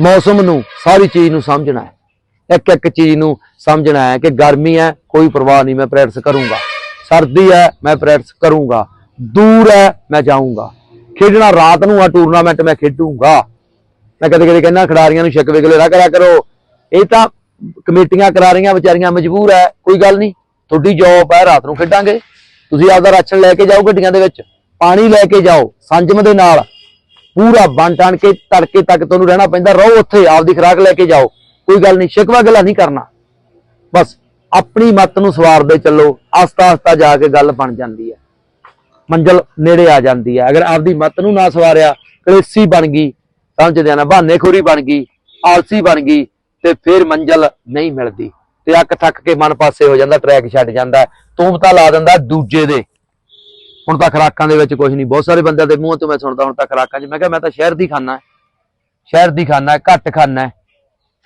ਮੌਸਮ ਨੂੰ, ਸਾਰੀ ਚੀਜ਼ ਨੂੰ ਸਮਝਣਾ ਹੈ। ਇੱਕ ਇੱਕ ਚੀਜ਼ ਨੂੰ ਸਮਝਣਾ ਹੈ ਕਿ ਗਰਮੀ ਹੈ, ਕੋਈ ਪਰਵਾਹ ਨਹੀਂ, ਮੈਂ ਪ੍ਰੈਕਟਿਸ ਕਰੂੰਗਾ। ਸਰਦੀ ਹੈ, ਮੈਂ ਪ੍ਰੈਕਟਿਸ ਕਰੂੰਗਾ। ਦੂਰ ਹੈ, ਮੈਂ ਜਾਊਂਗਾ। ਖੇਡਣਾ ਰਾਤ ਨੂੰ ਆ ਟੂਰਨਾਮੈਂਟ ਮੈਂ ਖੇਡੂੰਗਾ। ਮੈਂ ਕਦੇ ਕਦੇ ਕਹਿੰਦਾ ਖਿਡਾਰੀਆਂ ਨੂੰ ਸ਼ਿਕਵੇ ਗਲੇ ਨਾ ਕਰਿਆ ਕਰੋ। ਇਹ ਤਾਂ ਕਮੇਟੀਆਂ ਕਰਾ ਰਹੀਆਂ ਵਿਚਾਰੀਆਂ ਮਜਬੂਰ ਹੈ, ਕੋਈ ਗੱਲ ਨਹੀਂ। ਤੁਹਾਡੀ ਜੌਬ ਹੈ, ਰਾਤ ਨੂੰ ਖੇਡਾਂਗੇ। ਤੁਸੀਂ ਆਪਦਾ ਰਾਸ਼ਨ ਲੈ ਕੇ ਜਾਓ ਗੱਡੀਆਂ ਦੇ ਵਿੱਚ, ਪਾਣੀ ਲੈ ਕੇ ਜਾਓ, ਸੰਜਮ ਦੇ ਨਾਲ। ਪੂਰਾ ਬਣ ਟਣ ਕੇ ਤੜਕੇ ਤੱਕ ਤੁਹਾਨੂੰ ਰਹਿਣਾ ਪੈਂਦਾ, ਰਹੋ ਉੱਥੇ, ਆਪਦੀ ਖੁਰਾਕ ਲੈ ਕੇ ਜਾਓ। ਕੋਈ ਗੱਲ ਨਹੀਂ, ਸ਼ਿਕਵਾ ਗਲਾ ਨਹੀਂ ਕਰਨਾ। ਬਸ ਆਪਣੀ ਮੱਤ ਨੂੰ ਸਵਾਰਦੇ ਚੱਲੋ, ਆਸਤਾ ਆਸਤਾ ਜਾ ਕੇ ਗੱਲ ਬਣ ਜਾਂਦੀ ਹੈ। ਮੰਜ਼ਲ ਨੇੜੇ ਆ ਜਾਂਦੀ ਹੈ। ਅਗਰ ਆਪਦੀ ਮੱਤ ਨੂੰ ਨਾ ਸਵਾਰਿਆ, ਕਲੇਸੀ ਬਣ ਗਈ, ਸਮਝਦੇ ਨਾ, ਬਹਾਨੇਖੋਰੀ ਬਣ ਗਈ, ਆਲਸੀ ਬਣ ਗਈ, ਤੇ ਫਿਰ ਮੰਜ਼ਲ ਨਹੀਂ ਮਿਲਦੀ। ਤੇ ਅੱਕ ਥੱਕ ਕੇ ਮਨ ਪਾਸੇ ਹੋ ਜਾਂਦਾ, ਟਰੈਕ ਛੱਡ ਜਾਂਦਾ ਤੂੰ ਲਾ ਦਿੰਦਾ ਦੂਜੇ ਦੇ। ਹੁਣ ਤਾਂ ਖਰਾਕਾਂ ਦੇ ਵਿੱਚ ਕੁਝ ਨਹੀਂ। ਬਹੁਤ ਸਾਰੇ ਬੰਦਿਆਂ ਦੇ ਮੂੰਹ ਤੋਂ ਮੈਂ ਸੁਣਦਾ ਹੁਣ ਤਾਂ ਖਰਾਕਾਂ 'ਚ। ਮੈਂ ਕਿਹਾ, ਮੈਂ ਤਾਂ ਸ਼ਹਿਰ ਦੀ ਖਾਨਾ ਸ਼ਹਿਰ ਦੀ ਖਾਨਾ ਘੱਟ ਖਾਨਾ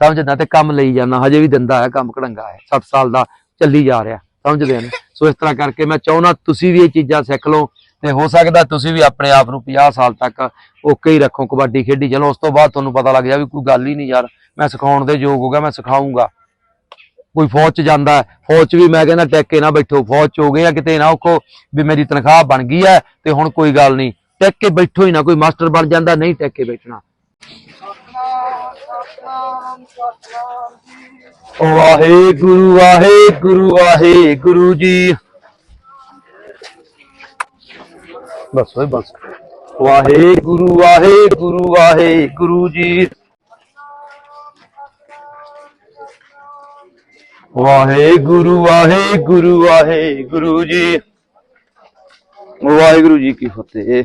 ਸਮਝਦਾ ਤੇ ਕੰਮ ਲਈ ਜਾਂਦਾ। ਹਜੇ ਵੀ ਦਿੰਦਾ ਹੈ, ਕੰਮ ਕੜੰਗਾ ਹੈ। 7 ਸਾਲ ਦਾ ਚੱਲੀ ਜਾ ਰਿਹਾ। ਸਮਝਦੇ ਨੇ? ਸੋ ਇਸ ਤਰ੍ਹਾਂ ਕਰਕੇ ਮੈਂ ਚਾਹੁੰਦਾ ਤੁਸੀਂ ਵੀ ਇਹ ਚੀਜ਼ਾਂ ਸਿੱਖ ਲਓ ਤੇ ਹੋ ਸਕਦਾ ਤੁਸੀਂ ਵੀ ਆਪਣੇ ਆਪ ਨੂੰ 50 ਸਾਲ ਤੱਕ ਓਕੇ ਹੀ ਰੱਖੋ। ਕਬੱਡੀ ਖੇਡੀ। ਚਲੋ, ਉਸ ਤੋਂ ਬਾਅਦ ਤੁਹਾਨੂੰ ਪਤਾ ਲੱਗ ਜਾਵੇ ਵੀ ਕੋਈ ਗੱਲ ਹੀ ਨਹੀਂ ਯਾਰ। ਮੈਂ ਸਿਖਾਉਣ ਦੇ ਯੋਗ ਹੋ ਗਿਆ, ਮੈਂ ਸਿਖਾਉਂਗਾ ਕੋਈ ਫੌਜ ਚ ਜਾਂਦਾ ਫੌਜ ਚ ਵੀ ਮੈਂ ਕਹਿੰਦਾ ਟੈਕੇ ਨਾ ਬੈਠੋ, ਫੌਜ ਚ ਹੋ ਗਏ ਆ ਕਿਤੇ ਨਾ ਔਖੋ ਵੀ ਮੇਰੀ ਤਨਖਾਹ ਬਣ ਗਈ ਹੈ ਤੇ ਹੁਣ ਕੋਈ ਗੱਲ ਨਹੀਂ। ਟੈਕ ਕੇ ਬੈਠੋ ਹੀ ਨਾ, ਕੋਈ ਮਾਸਟਰ ਬਣ ਜਾਂਦਾ, ਨਹੀਂ ਟੈਕ ਕੇ ਬੈਠਣਾ। ਵਾਹਿਗੁਰੂ ਵਾਹਿਗੁਰੂ ਵਾਹਿਗੁਰੂ ਜੀ। ਬਸ ਓਏ ਬਸ ਵਾਹਿਗੁਰੂ ਵਾਹਿਗੁਰੂ ਵਾਹਿਗੁਰੂ ਜੀ। ਵਾਹਿਗੁਰੂ ਵਾਹਿਗੁਰੂ ਵਾਹਿਗੁਰੂ ਜੀ। ਵਾਹਿਗੁਰੂ ਜੀ ਕੀ ਫਤਿਹ।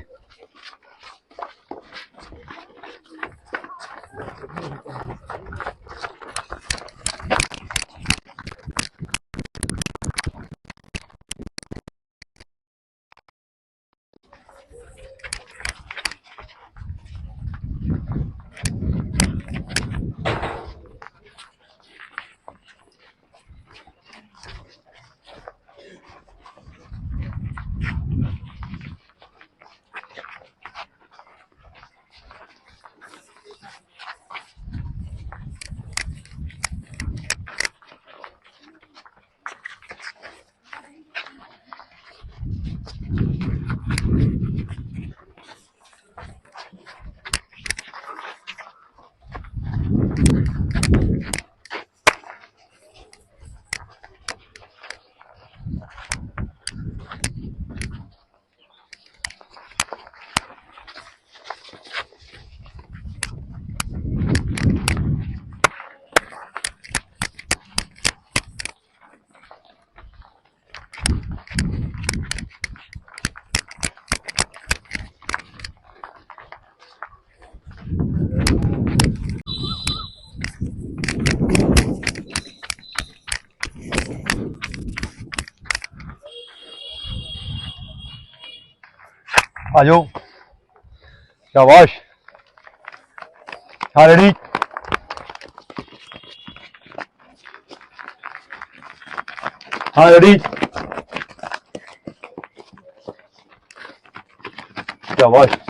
ਆ ਜਾਓ ਸ਼ਾਬਾਸ਼। ਹਾਂ ਰੈਡੀ। ਹਾਂ ਰੈਡੀ। ਸ਼ਾਬਾਸ਼।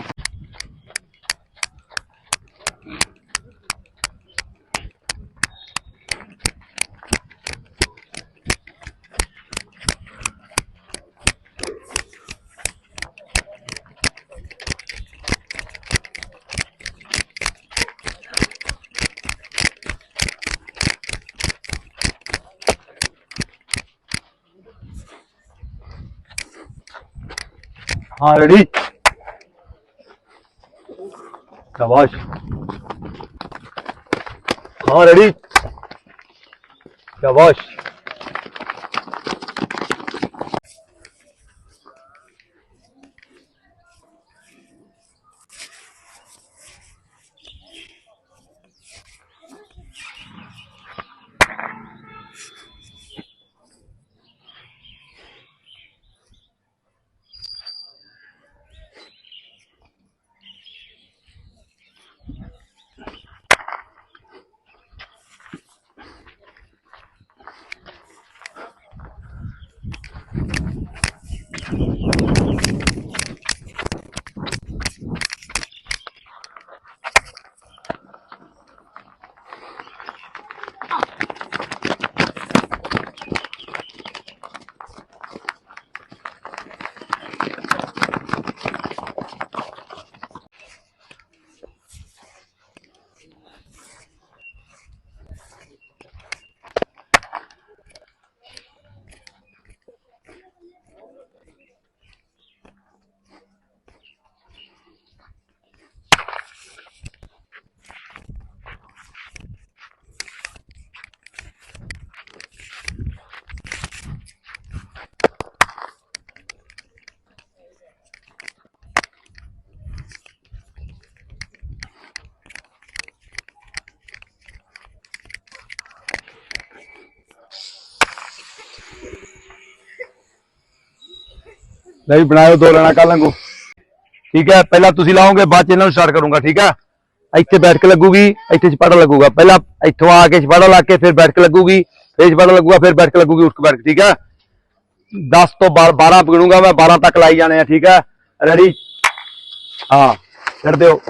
ਹਾਂ ਰੈਡੀ ਸ਼ਾਬਾਸ਼ ਹਾਂ ਲੈ ਵੀ ਬਣਾਇਓ ਦੋ ਲੈਣਾ ਕੱਲ ਲੰਗੂ ਠੀਕ ਹੈ ਪਹਿਲਾਂ ਤੁਸੀਂ ਲਾਓਗੇ ਬਾਅਦ ਚ ਇਹਨਾਂ ਨੂੰ ਸਟਾਰਟ ਕਰੂੰਗਾ ਠੀਕ ਹੈ ਇੱਥੇ ਬੈਠ ਕੇ ਲੱਗੂਗੀ ਇੱਥੇ ਚਪਾੜਾ ਲੱਗੂਗਾ ਪਹਿਲਾਂ ਇੱਥੋਂ ਆ ਕੇ ਚਪਾੜਾ ਲਾ ਕੇ ਫਿਰ ਬੈਠ ਕੇ ਲੱਗੂਗੀ ਫਿਰ ਚਪਾੜਾ ਲੱਗੂਗਾ ਫਿਰ ਬੈਠ ਕੇ ਲੱਗੂਗੀ ਉੱਠ ਕੇ ਬੈਠ ਕੇ ਠੀਕ ਹੈ 10 ਤੋਂ 12 ਗਿਣੂੰਗਾ ਮੈਂ 12 ਤੱਕ ਲਾਈ ਜਾਣੇ ਆ ਠੀਕ ਹੈ ਰੈਡੀ ਹਾਂ ਛੱਡ ਦਿਓ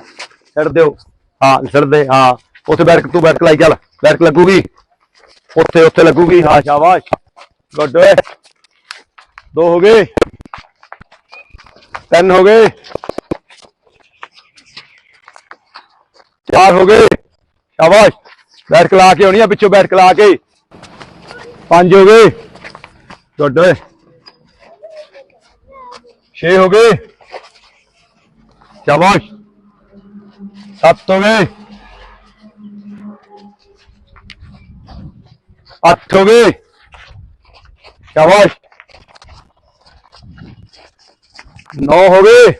ਛੱਡ ਦਿਓ ਹਾਂ ਛੱਡ ਦੇ ਹਾਂ ਉੱਥੇ ਬੈਠ ਕੇ ਤੂੰ ਬੈਠ ਕੇ ਲਾਈ ਚੱਲ ਬੈਠ ਕੇ ਲੱਗੂਗੀ ਉੱਥੇ ਉੱਥੇ ਲੱਗੂਗੀ ਹਾਂ ਸ਼ਾਬਾਸ਼ ਗੁੱਡ ਓਏ ਦੋ ਹੋ ਗਏ तीन हो गए। चार हो गए। शाबाश। बैठ कला के होनी है पिछों बैठ कला के। पाँच हो गए। गुड छे हो गए। शाबाश। सात हो गए। अठ हो गए। शाबाश। ਨੌ ਹੋ ਗਏ।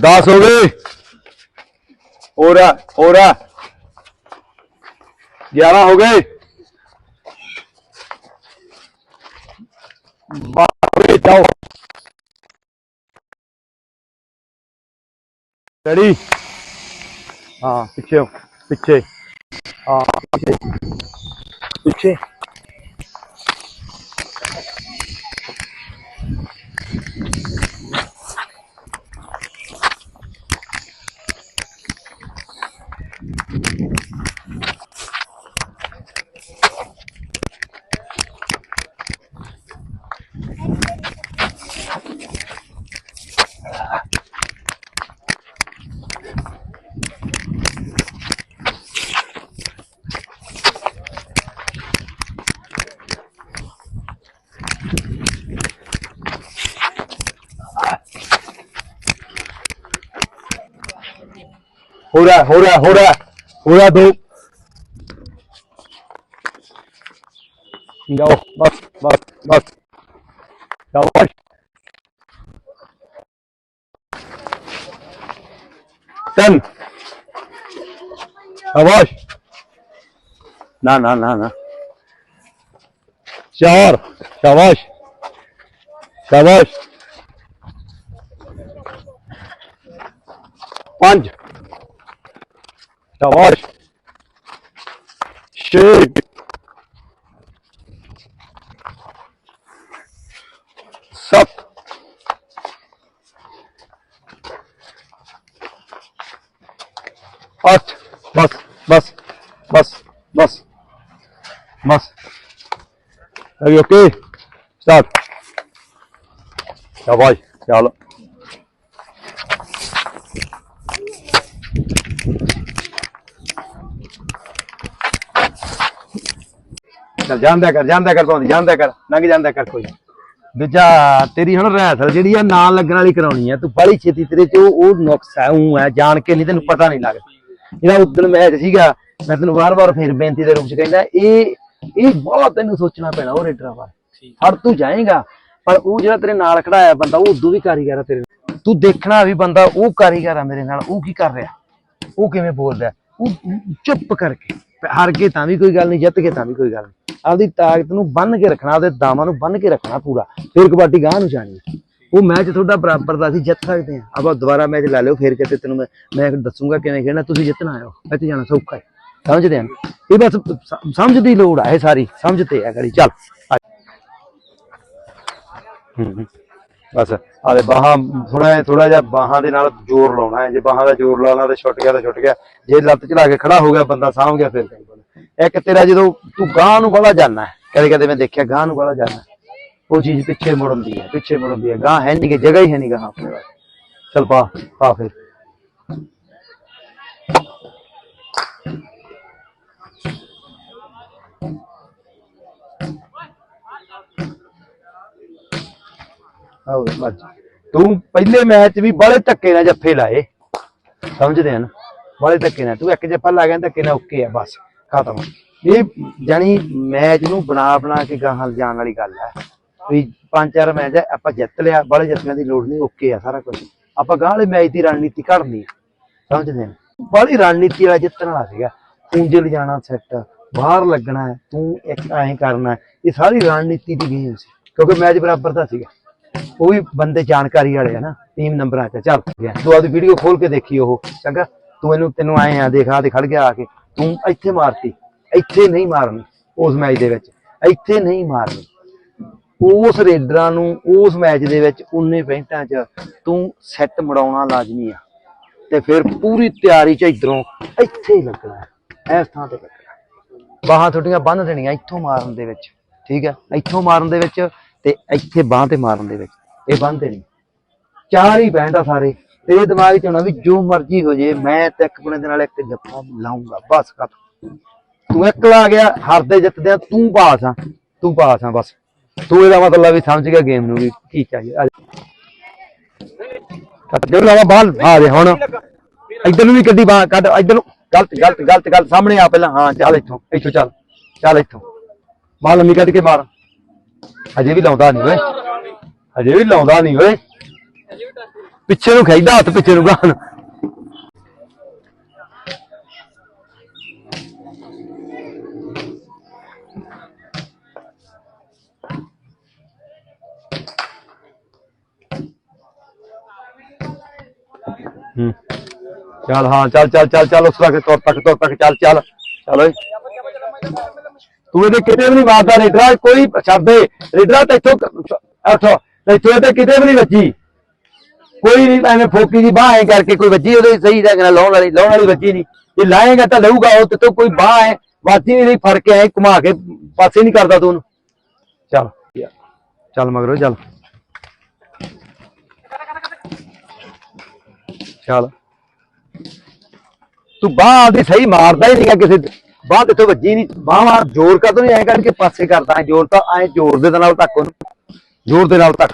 ਦਸ ਹੋ ਗਏ। ਹੋਰ ਹੋਰ 11 ਹੋ ਗਏ। 12 ਜਾਓ। ਰੈਡੀ ਹਾਂ, ਪਿੱਛੇ ਪਿੱਛੇ। ਹਾਂ, ਪਿੱਛੇ। ਪਿੱਛੇ। हो रहा है हो रहा है हो रहा है हो रहा है दो जाओ बस बस बस जाओ बस टेन शाबाश ना ना ना ना चार शाबाश शाबाश tá loja. Chega! Sapo! At! mas mas mas Bas! Bas! Are you okay? Stop! Já vai, já ਚੱਲ ਜਾਂਦਾ ਕਰ ਜਾਂਦਾ ਕਰ ਪਾਉਂਦੀ ਜਾਂਦਾ ਕਰ ਲੰਘ ਜਾਂਦਾ ਕਰ ਕੋਈ। ਦੂਜਾ ਤੇਰੀ ਹੁਣ ਰਹਿਸਲ ਜਿਹੜੀ ਆ ਨਾਲ ਲੱਗਣ ਵਾਲੀ ਕਰਾਉਣੀ ਆ ਤੂੰ ਬੜੀ ਛੇਤੀ ਤੇਰੇ ਚ ਉਹ ਨੁਕਸ ਹੈ ਉਹ ਹੈ ਜਾਣ ਕੇ ਨਹੀਂ ਤੈਨੂੰ ਪਤਾ ਨਹੀਂ ਲੱਗਦਾ। ਜਿਹੜਾ ਉਦੋਂ ਮੈਚ ਸੀਗਾ ਮੈਂ ਤੈਨੂੰ ਵਾਰ-ਵਾਰ ਫੇਰ ਬੇਨਤੀ ਦੇ ਰੂਪ ਚ ਕਹਿੰਦਾ ਇਹ ਇਹ ਬਹੁਤ ਤੈਨੂੰ ਸੋਚਣਾ ਪੈਣਾ ਉਹ ਰੇਡਰਾਂ ਬਾਰੇ। ਹਰ ਤੂੰ ਜਾਏਗਾ ਪਰ ਉਹ ਜਿਹੜਾ ਤੇਰੇ ਨਾਲ ਖੜਾਇਆ ਬੰਦਾ ਉਹ ਉਦੋਂ ਵੀ ਕਾਰੀਗਰ ਆ ਤੇਰੇ। ਤੂੰ ਦੇਖਣਾ ਵੀ ਬੰਦਾ ਉਹ ਕਾਰੀਗਰ ਆ ਮੇਰੇ ਨਾਲ ਉਹ ਕੀ ਕਰ ਰਿਹਾ? ਉਹ ਕਿਵੇਂ ਬੋਲਦਾ? ਉਹ ਚੁੱਪ ਕਰਕੇ। ਹਾਰ ਕੇ ਤਾਂ ਵੀ ਕੋਈ ਗੱਲ ਨਹੀਂ ਜਿੱਤ ਕੇ ਤਾਂ ਵੀ ਕੋਈ ਗੱਲ ਨਹੀਂ। ਆਪਦੀ ਤਾਕਤ ਨੂੰ ਬੰਨ ਕੇ ਰੱਖਣਾ ਆਪਦੇ ਦਾਮਾਂ ਨੂੰ ਬੰਨ ਕੇ ਰੱਖਣਾ ਪੂਰਾ। ਫਿਰ ਕਬੱਡੀ ਗਾਹ ਨੂੰ ਜਾਣੀ ਹੈ। ਉਹ ਮੈਚ ਤੁਹਾਡਾ ਬਰਾਬਰ ਦਾ ਅਸੀਂ ਜਿੱਤ ਸਕਦੇ ਹਾਂ ਆਪਾਂ ਦੁਬਾਰਾ ਮੈਚ ਲੈ ਲਿਓ ਫਿਰ ਕਿਤੇ ਤੈਨੂੰ ਮੈਂ ਮੈਂ ਦੱਸੂਗਾ ਕਿਵੇਂ ਖੇਡਣਾ ਤੁਸੀਂ ਜਿੱਤਣਾ ਆਇਓ ਇੱਥੇ ਜਾਣਾ ਸੌਖਾ ਹੈ ਸਮਝਦੇ ਹਨ ਇਹ ਬਸ ਸ- ਸਮਝ ਦੀ ਲੋੜ ਆ ਇਹ ਸਾਰੀ। ਸਮਝ ਤੇ ਆ ਗੜੀ ਚੱਲ। ਆ। ਹੂੰ, ਹੂੰ। ਬਸ ਆਲੇ ਬਾਹਾਂ ਥੋੜਾ ਥੋੜਾ ਜਿਹਾ ਬਾਹਾਂ ਦੇ ਨਾਲ ਜ਼ੋਰ ਲਾਉਣਾ ਹੈ। ਜੇ ਬਾਹਾਂ ਦਾ ਜ਼ੋਰ ਲਾਉਣਾ ਤੇ ਛੁੱਟ ਗਿਆ ਤਾਂ ਛੁੱਟ ਗਿਆ। ਜੇ ਲੱਤ ਚੜਾ ਕੇ ਖੜਾ ਹੋ ਗਿਆ ਬੰਦਾ ਸਾਂਭ ਗਿਆ ਫਿਰ। ਕਹੀਂ ਇੱਕ ਤੇਰਾ ਜਦੋਂ ਤੂੰ ਗਾਂ ਨੂੰ ਬੜਾ ਜਾਣਾ ਕਦੇ ਕਦੇ ਮੈਂ ਦੇਖਿਆ ਗਾਂ ਨੂੰ ਬੜਾ ਜਾਣਾ ਉਹ ਚੀਜ਼ ਪਿੱਛੇ ਮੁੜਦੀ ਹੈ, ਪਿੱਛੇ ਮੁੜਦੀ ਹੈ। ਗਾਂ ਹੈ ਨਹੀਂ ਕਿ ਜਗ੍ਹਾ ਹੀ ਹੈ ਨਹੀਂ ਗਾਂ ਆਪਣੇ ਵਾਸਤੇ ਚਲ ਪਾ ਪਾ ਫਿਰ। ਆਓ ਬੱਜ ਤੂੰ ਪਹਿਲੇ ਮੈਚ ਵੀ ਬੜੇ ਧੱਕੇ ਨਾਲ ਜੱਫੇ ਲਾਏ। ਸਮਝਦੇ ਹਨ ਬੜੇ ਧੱਕੇ ਨਾਲ। ਤੂੰ ਇੱਕ ਜੱਫਾ ਲਾ ਗਿਆ ਧੱਕੇ ਨਾਲ ਓਕੇ ਆ, ਬਸ। ਖਤਮ। ਇਹ ਜਾਨੀ ਮੈਚ ਨੂੰ ਬਣਾ ਬਣਾ ਕੇ ਗਾਹਾਂ ਜਾਣ ਵਾਲੀ ਗੱਲ ਹੈ। ਵੀ ਪੰਜ ਚਾਰ ਮੈਚ ਆਪਾਂ ਜਿੱਤ ਲਿਆ ਬੜੇ ਜੱਫਿਆਂ ਦੀ ਲੋੜ ਨਹੀਂ ਓਕੇ ਆ ਸਾਰਾ ਕੁਝ ਆਪਾਂ ਗਾਹ ਵਾਲੇ ਮੈਚ ਦੀ ਰਣਨੀਤੀ ਘੜਨੀ ਸਮਝਦੇ ਹਨ ਬੜੀ ਰਣਨੀਤੀ ਵਾਲਾ ਜਿੱਤਣ ਵਾਲਾ ਸੀਗਾ। ਉਂਝ ਲਿਜਾਣਾ ਸੈੱਟ ਬਾਹਰ ਲੱਗਣਾ ਹੈ, ਤੂੰ ਇੱਕ ਐਂ ਕਰਨਾ ਇਹ ਸਾਰੀ ਰਣਨੀਤੀ ਦੀ ਗੇਮ ਸੀ, ਕਿਉਂਕਿ ਮੈਚ ਬਰਾਬਰ ਦਾ ਸੀਗਾ। ਉਹ ਵੀ ਬੰਦੇ ਜਾਣਕਾਰੀ ਵਾਲੇ ਆ ਨਾ ਟੀਮ ਨੰਬਰਾਂ ਚ ਚੱਲ ਗਿਆ ਤੂੰ ਆਪਦੀ ਵੀਡੀਓ ਖੋਲ ਕੇ ਦੇਖੀ ਉਹ, ਚੰਗਾ। ਤੂੰ ਇਹਨੂੰ, ਤੈਨੂੰ ਆਏ ਆ, ਦੇਖ ਆ ਤੇ ਖੜ ਗਿਆ ਆ ਕੇ। ਤੂੰ ਇੱਥੇ ਮਾਰਤੀ ਇੱਥੇ ਨਹੀਂ ਮਾਰਨੀ ਉਸ ਮੈਚ ਦੇ ਵਿੱਚ ਇੱਥੇ ਨਹੀਂ ਮਾਰਨੀ। ਉਸ ਰੇਡਰਾਂ ਨੂੰ ਉਸ ਮੈਚ ਦੇ ਵਿੱਚ 19 ਪੈਂਟਾਂ 'ਚ ਤੂੰ ਸੈੱਟ ਮੜਾਉਣਾ ਲਾਜ਼ਮੀ ਆ। ਤੇ ਫਿਰ ਪੂਰੀ ਤਿਆਰੀ 'ਚ ਇਧਰੋਂ ਇੱਥੇ ਹੀ ਲੱਗਣਾ ਹੈ, ਇਸ ਥਾਂ ਤੇ ਲੱਗਣਾ ਬਾਹਾਂ ਤੁਹਾਡੀਆਂ ਬੰਨ ਦੇਣੀਆਂ ਇੱਥੋਂ ਮਾਰਨ ਦੇ ਵਿੱਚ ਠੀਕ ਹੈ? ਇੱਥੋਂ ਮਾਰਨ ਦੇ ਵਿੱਚ ਤੇ ਇੱਥੇ ਬਾਹਾਂ ਤੇ ਮਾਰਨ ਦੇ ਵਿੱਚ। ਇਹ ਬੰਨ ਦੇਣੀ। ਚਾਰ ਹੀ ਪੈਂਟ ਆ ਸਾਰੇ। ਤੇਰੇ ਦਿਮਾਗ 'ਚ ਹੋਣਾ ਵੀ ਜੋ ਮਰਜ਼ੀ ਹੋ ਜੇ ਮੈਂ ਤੇ ਇੱਕ ਬਣੇ ਦੇ ਨਾਲ ਇੱਕ ਜੱਫਾ ਲਾਉਂਗਾ ਬਸ ਕਰ। ਤੂੰ ਇਕਲਾ ਆ ਗਿਆ ਹਾਰਦੇ ਜਿੱਤਦੇ ਆ, ਤੂੰ ਪਾਸ ਆ ਤੂੰ ਪਾਸ ਆ ਬਸ। ਤੂੰ ਇਹਦਾ ਮਤਲਬ ਵੀ ਸਮਝ ਗਿਆ ਗੇਮ ਨੂੰ ਵੀ ਕੀ ਚਾਹੀਏ ਕੱਟ ਜੋ। ਲਾਵਾ ਬਾਲ ਆ ਦੇ ਹੁਣ। ਇੱਧਰ ਨੂੰ ਵੀ ਕੱਢੀ ਬਾਹ ਕੱਢ ਇੱਧਰ ਨੂੰ। ਗਲਤ ਗਲਤ ਗਲਤ ਗੱਲ ਸਾਹਮਣੇ ਆ ਪਹਿਲਾਂ। ਹਾਂ ਚੱਲ ਇੱਥੋਂ ਇੱਥੋਂ ਚੱਲ ਚੱਲ ਇੱਥੋਂ। ਬਾਲ ਲੰਮੀ ਕੱਢ ਕੇ ਮਾਰ। ਅਜੇ ਵੀ ਲਾਉਂਦਾ ਨਹੀਂ ਓਏ। ਅਜੇ ਵੀ ਲਾਉਂਦਾ ਨਹੀਂ ਓਏ। ਪਿੱਛੇ ਨੂੰ ਖੈਦਾ ਹੱਥ ਪਿੱਛੇ ਨੂੰ ਗਾਣ। ਚੱਲ, ਹਾਂ, ਚੱਲ ਚੱਲ ਚੱਲ ਚੱਲ, ਉਸ ਤੱਕ ਤੁਰ ਤੱਕ ਤੁਰ ਤੱਕ, ਚੱਲ ਚੱਲ। ਚੱਲ ਓਏ। ਤੂੰ ਇਹਦੇ ਕਿਤੇ ਵੀ ਨਹੀਂ ਵਾਰਦਾ ਰੇਡਰਾ, ਕੋਈ ਛੱਡੇ ਦੇ ਰੇਡਰਾ ਤੇ ਇੱਥੋਂ ਇੱਥੋਂ ਇੱਥੋਂ ਤੇ ਕਿਤੇ ਵੀ ਨਹੀਂ ਵੱਜੀ। ਕੋਈ ਨਹੀਂ, ਐਵੇਂ ਫੋਕੀ ਦੀ ਬਾਹ ਐ ਕਰਕੇ ਕੋਈ ਵੱਜੀ ਉਹਦੇ ਸਹੀ ਜਗ੍ਹਾ ਨਾਲ ਲਾਉਣ ਵਾਲੀ ਲਾਉਣ ਵਾਲੀ ਵੱਜੀ ਨਹੀਂ। ਜੇ ਲਾਏਗਾ ਤਾਂ ਲਊਗਾ ਉਹ, ਤੇ ਤੋਂ ਕੋਈ ਬਾਹ ਹੈ ਵਾਜੀ ਨਹੀਂ ਫੜ ਕੇ ਐ ਘੁਮਾ ਕੇ ਪਾਸੇ ਨਹੀਂ ਕਰਦਾ ਤੂੰ ਉਹਨੂੰ। ਚੱਲ। ਚੱਲ ਮਗਰੋਂ, ਚੱਲ। ਚੱਲ। ਤੂੰ ਬਾਹ ਆਪਦੀ ਸਹੀ ਮਾਰਦਾ ਹੀ ਨਹੀਂਗਾ ਕਿਸੇ ਬਾਹ ਤੇ ਵੱਜੀ ਨਹੀਂ। ਬਾਹ ਮਾਰ, ਜ਼ੋਰ ਕਦੋਂ ਨਹੀਂ ਐ ਕਰਕੇ ਪਾਸੇ ਕਰਦਾ ਐ, ਜ਼ੋਰ ਤਾਂ ਐ ਜ਼ੋਰ ਦੇ ਨਾਲ ਧੱਕ ਉਹਨੂੰ। ਜ਼ੋਰ ਦੇ ਨਾਲ ਧੱਕ